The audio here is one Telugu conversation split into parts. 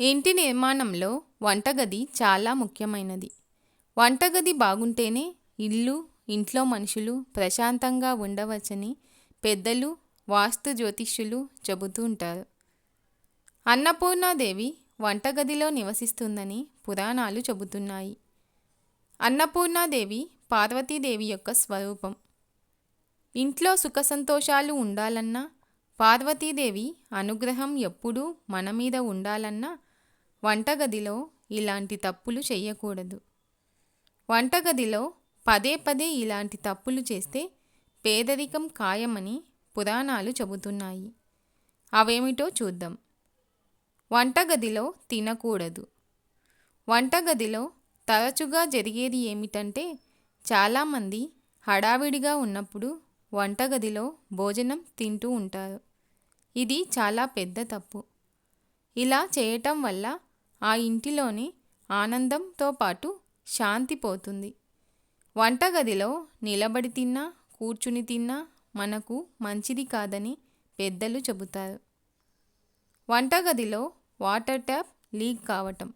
ఇంటి నిర్మాణంలో వంటగది చాలా ముఖ్యమైనది. వంటగది బాగుంటేనే ఇల్లు ఇంట్లో మనుషులు ప్రశాంతంగా ఉండవచ్చని పెద్దలు వాస్తు జ్యోతిష్యులు చెబుతూ ఉంటారు. అన్నపూర్ణాదేవి వంటగదిలో నివసిస్తుందని పురాణాలు చెబుతున్నాయి. అన్నపూర్ణాదేవి పార్వతీదేవి యొక్క స్వరూపం. ఇంట్లో సుఖ సంతోషాలు ఉండాలన్నా పార్వతీదేవి అనుగ్రహం ఎప్పుడూ మన మీద ఉండాలన్నా వంటగదిలో ఇలాంటి తప్పులు చేయకూడదు వంటగదిలో పదే పదే ఇలాంటి తప్పులు చేస్తే పేదరికం ఖాయమని పురాణాలు చెబుతున్నాయి. అవేమిటో చూద్దాం. వంటగదిలో తినకూడదు. వంటగదిలో తరచుగా జరిగేది ఏమిటంటే చాలామంది హడావిడిగా ఉన్నప్పుడు వంటగదిలో భోజనం తింటూ ఉంటారు. ఇది చాలా పెద్ద తప్పు. ఇలా చేయటం వల్ల ఆ ఇంటిలోని ఆనందంతో పాటు శాంతి పోతుంది. వంటగదిలో నిలబడి తిన్నా కూర్చుని తిన్నా మనకు మంచిది కాదని పెద్దలు చెబుతారు. వంటగదిలో వాటర్ ట్యాప్ లీక్ కావటం.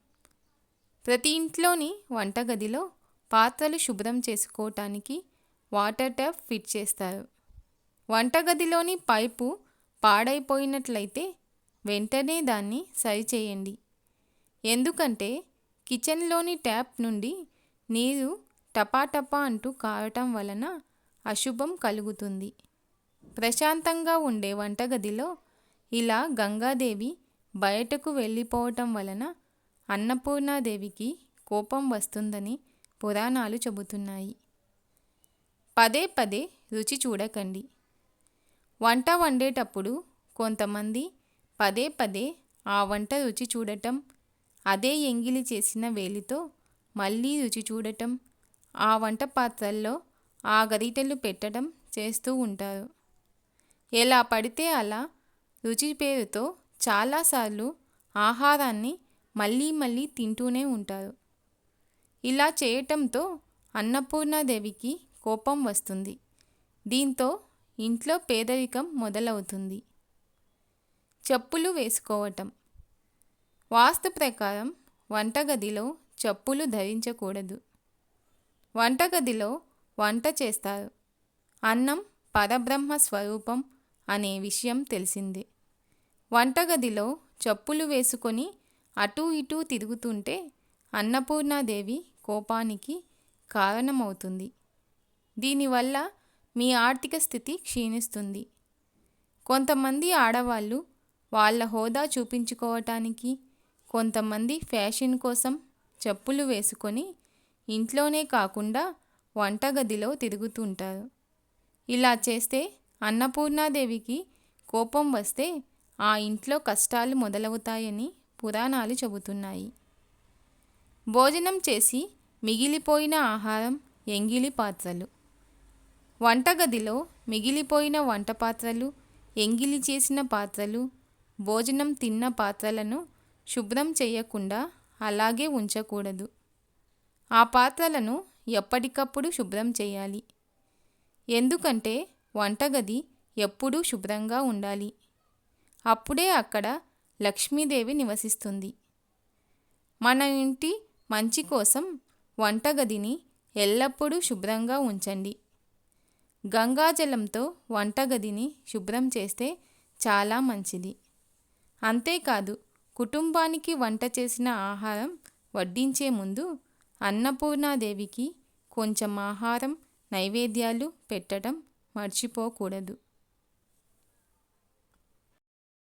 ప్రతి ఇంట్లోని వంటగదిలో పాత్రలు శుభ్రం చేసుకోవటానికి వాటర్ ట్యాప్ ఫిట్ చేస్తారు. వంటగదిలోని పైపు పాడైపోయినట్లయితే వెంటనే దాన్ని సరిచేయండి ఎందుకంటే కిచెన్లోని ట్యాప్ నుండి నీరు టపాటపా అంటూ కారటం వలన అశుభం కలుగుతుంది. ప్రశాంతంగా ఉండే వంటగదిలో ఇలా గంగాదేవి బయటకు వెళ్ళిపోవటం వలన అన్నపూర్ణాదేవికి కోపం వస్తుందని పురాణాలు చెబుతున్నాయి. పదే పదే రుచి చూడకండి. వంట వండేటప్పుడు కొంతమంది పదే పదే ఆ వంట రుచి చూడటం అదే ఎంగిలి చేసిన వేలితో మళ్ళీ రుచి చూడటం ఆ వంట పాత్రల్లో ఆ గరిటెలు పెట్టడం చేస్తూ ఉంటారు. ఎలా పడితే అలా రుచి పేరుతో చాలాసార్లు ఆహారాన్ని మళ్ళీ మళ్ళీ తింటూనే ఉంటారు. ఇలా చేయటంతో అన్నపూర్ణాదేవికి కోపం వస్తుంది. దీంతో ఇంట్లో పేదరికం మొదలవుతుంది. చెప్పులు వేసుకోవటం వాస్తు ప్రకారం వంటగదిలో చెప్పులు ధరించకూడదు. వంటగదిలో వంట చేస్తారు. అన్నం పరబ్రహ్మ స్వరూపం అనే విషయం తెలిసిందే. వంటగదిలో చెప్పులు వేసుకొని అటూ ఇటూ తిరుగుతుంటే అన్నపూర్ణాదేవి కోపానికి కారణమవుతుంది. దీనివల్ల మీ ఆర్థిక స్థితి క్షీణిస్తుంది. కొంతమంది ఆడవాళ్ళు వాళ్ళ హోదా చూపించుకోవటానికి కొంతమంది ఫ్యాషన్ కోసం చెప్పులు వేసుకొని ఇంట్లోనే కాకుండా వంటగదిలో తిరుగుతుంటారు. ఇలా చేస్తే అన్నపూర్ణాదేవికి కోపం వస్తే ఆ ఇంట్లో కష్టాలు మొదలవుతాయని పురాణాలు చెబుతున్నాయి. భోజనం చేసి మిగిలిపోయిన ఆహారం ఎంగిలి పాత్రలు. వంటగదిలో మిగిలిపోయిన వంట పాత్రలు ఎంగిలి చేసిన పాత్రలు భోజనం తిన్న పాత్రలను శుభ్రం చేయకుండా అలాగే ఉంచకూడదు. ఆ పాత్రలను ఎప్పటికప్పుడు శుభ్రం చేయాలి. ఎందుకంటే వంటగది ఎప్పుడూ శుభ్రంగా ఉండాలి. అప్పుడే అక్కడ లక్ష్మీదేవి నివసిస్తుంది. మన ఇంటి మంచి కోసం వంటగదిని ఎల్లప్పుడూ శుభ్రంగా ఉంచండి. గంగాజలంతో వంటగదిని శుభ్రం చేస్తే చాలా మంచిది. అంతేకాదు కుటుంబానికి వంట చేసిన ఆహారం వడ్డించే ముందు అన్నపూర్ణాదేవికి కొంచెం ఆహారం నైవేద్యాలు పెట్టడం మర్చిపోకూడదు.